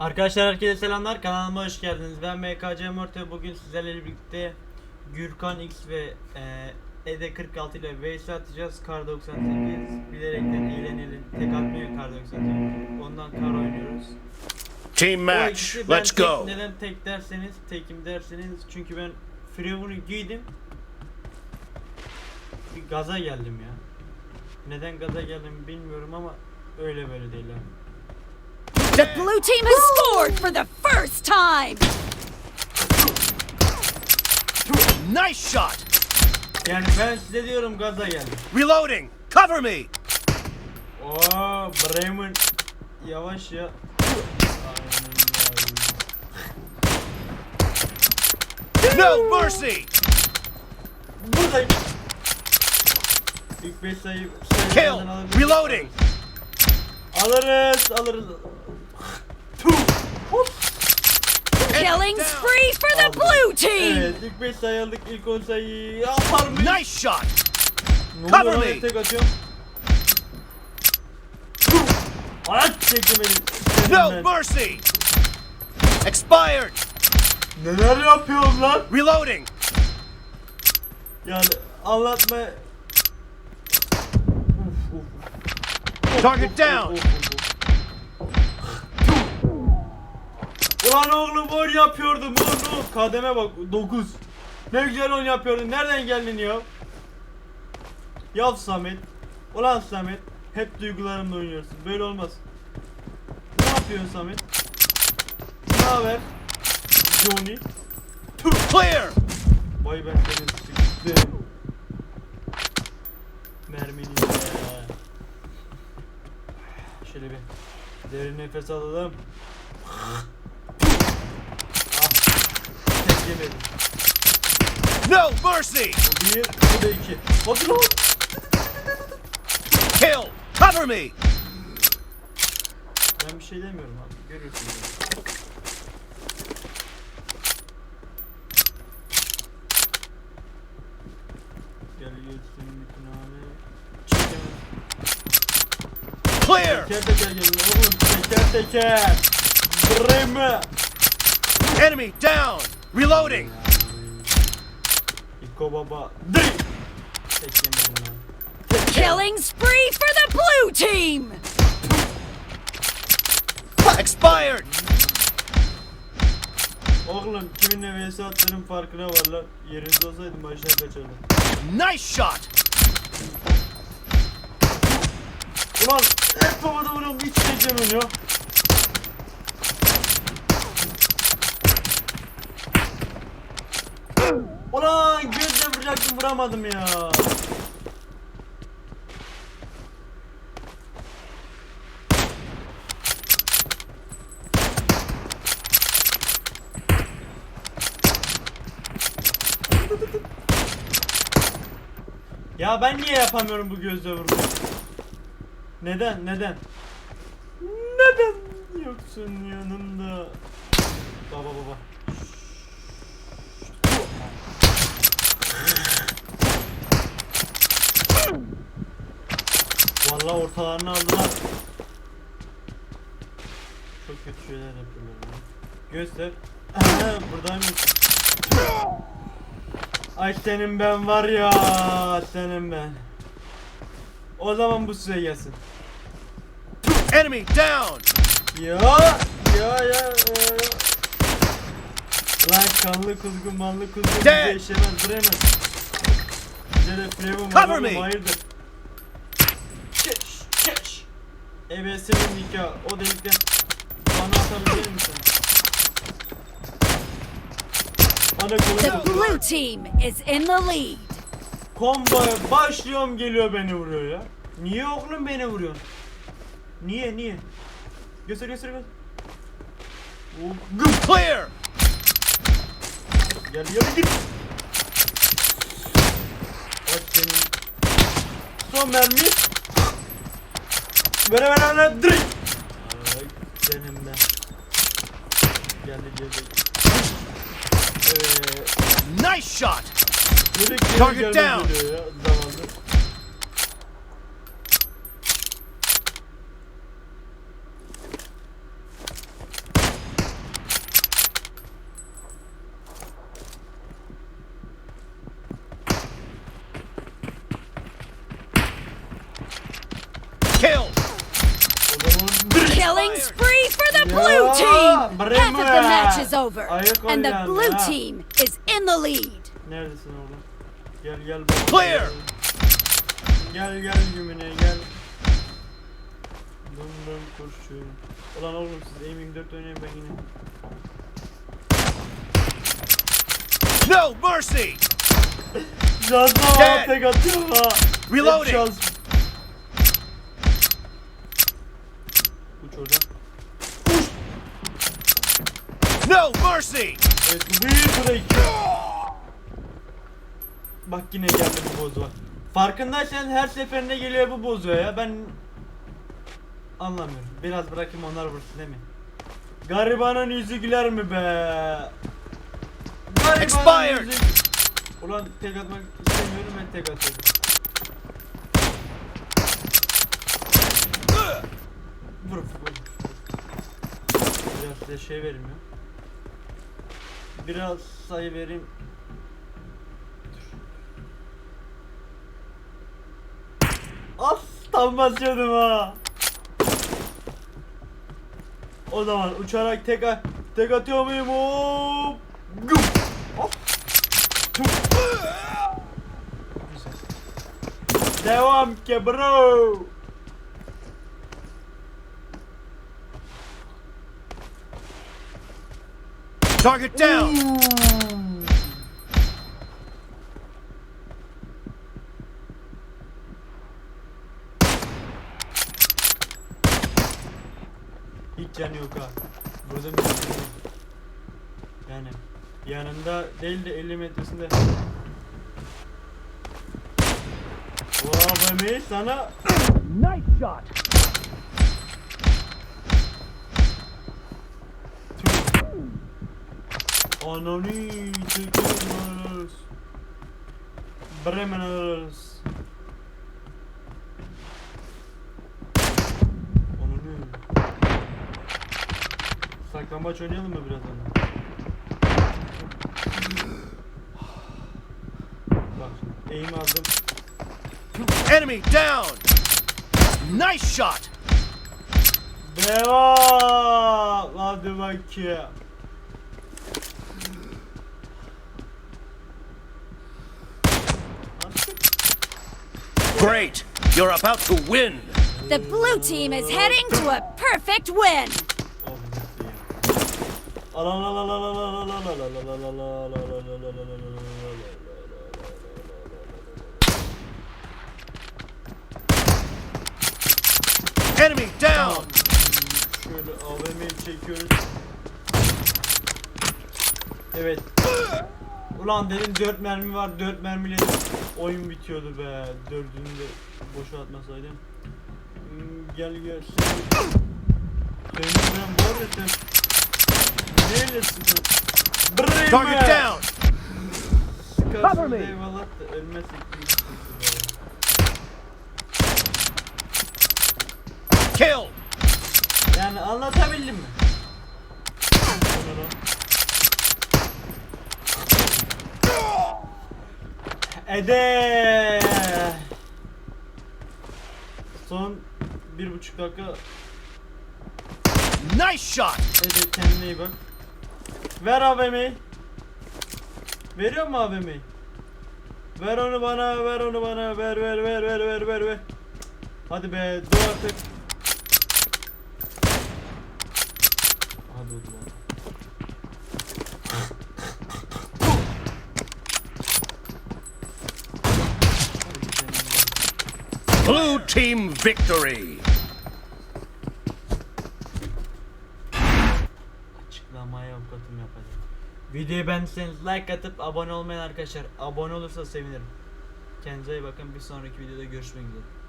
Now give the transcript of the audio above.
Arkadaşlar herkese selamlar kanalıma hoş geldiniz. Ben MKC Morte bugün sizlerle birlikte Gürkan X ve e, Ede 46 ile VS atacağız. Kar 98 bilerekten eğlenelim. Tek atmıyor Kar 98. Ondan kar oynuyoruz. Team match. Let's tek- go. Neden tek derseniz, tekim derseniz çünkü ben Freewood'u giydim. Bir gaza geldim ya. Neden gaza geldim bilmiyorum ama öyle böyle değil abi. The blue team has scored for the first time! Nice shot. Yani ben size diyorum gaza geldim. Reloading. Cover me. Oo, Bremen yavaş ya. No mercy. Buradayım. İlk 5 sayı Kill. Reloading. Alırız, alırız. Tuh. Hop. Killing spree for the blue team! Evet, ilk 5 sayı ilk 10 sayı yapar mıyız? Nice shot. Cover me. Tek atıyorum. Aç çekemedim. No mercy. Expired. Neler yapıyorsun lan? Reloading. Yani anlatma. Uf, uf. Target down. of, of, of. Ulan oğlum oyun yapıyordum oğlum. Kademe bak 9. Ne güzel oyun yapıyordun. Nereden geldin ya? Yav Samet. Ulan Samet. Hep duygularımla oynuyorsun. Böyle olmaz. Ne yapıyorsun Samet? Ne haber? Johnny. Clear. Vay ben seni sıktım. Mermini. Şöyle bir derin nefes alalım. Yemedim. No mercy. Bu bir, bu da iki. Hadi lan. Kill. Cover me. Ben bir şey demiyorum abi. Görüyorsun. beni. Gel geçsin bütün. Clear. Teker teker gelin oğlum teker teker. Breme. Enemy down. Reloading. İko baba. Tek yemedim. Killing spree for the blue team! Expired. Oğlum kiminle vs attığının farkına var lan. Yerinizde olsaydım başına kaçardım. Nice shot. Ulan hep babada vuruyorum hiç beceremiyorum ya. Ulan vuracaktım vuramadım ya. Ya ben niye yapamıyorum bu gözle vurmayı? Neden? Neden? Neden yoksun yanımda? Baba baba. Vallahi ortalarını aldılar. Çok kötü şeyler yapıyorlar ya. Göster. Buradaymış. Ay senin ben var ya, senin ben. O zaman bu size gelsin. Enemy down. Ya ya ya ya. Lan kanlı kuzgun manlı kuzgun bize Dead. işlemez De Cover me. hayırdır. EBS'nin nikahı o delikten bana atabilir misin? Bana The kolay blue team is in the lead. Komboya başlıyorum geliyor beni vuruyor ya. Niye oğlum beni vuruyorsun? Niye niye? Göster göster göster. Oo, gım. Clear. Gel gel git. Bak senin. Son mermi. Vere vere vere direkt. Ay senin ben. Geldi geldi. Eee. Nice shot. Böyle geri Target down. oluyor ya team! Half of the match is over, and the blue team is in the lead. Neredesin oğlum? Gel gel baba. Clear. Gel gel gümüne gel. Dum dum kurşun. Ulan oğlum siz M24 oynayın ben yine. No mercy! Şansla Dead. bana tek atıyor ha. Reloading. Hep şans. No mercy! Evet bir. Bak yine geldi bu boz var. Farkındaysan her seferinde geliyor bu bozuyor ya ben anlamıyorum. Biraz bırakayım onlar vursun değil mi? Garibanın yüzü güler mi be? Garibanın yüzü... Ulan tek atmak istemiyorum ben tek atıyorum. Vur vur. Biraz size şey vereyim ya. Biraz sayı vereyim. As tam basıyordum ha. O zaman uçarak tek tek atıyor muyum? Hop. Devam ki bro. Target down! Hiç canı yok ha. Burada bir şey yok. Yani yanında değil de 50 metresinde. Vay be sana Nice shot! Anani çekiyoruz. Bremeners. Anani. Saklambaç oynayalım mı birazdan? Bak eğim aldım. Enemy down! Nice shot! Devam. Hadi bakayım. Great! You're about to win! The blue team is heading to a perfect win. Enemy down! Şöyle AVM'yi çekiyoruz. Evet. Ulan dedim 4 mermi var 4 mermiyle oyun bitiyordu be. Dördünü de boşa atmasaydım. Hmm, Gel gel. Senin ben bu arada sen neyle? Brrrr Target down! Sıkarsın Cover me. eyvallah da be. Kill! Yani anlatabildim mi? Bunu da- Ede. Son bir buçuk dakika. Nice shot! Ede kendine iyi bak. Ver AVM'yi. Veriyor mu AVM'yi? Ver onu bana, ver onu bana, ver ver ver ver ver ver ver. Hadi be, dur artık. Hadi o zaman. Hadi kendine. Blue team victory! Açıklamaya avukatım yapacağım. Videoyu beğendiyseniz like atıp abone olmayan arkadaşlar abone olursa sevinirim. Kendinize iyi bakın. Bir sonraki videoda görüşmek üzere.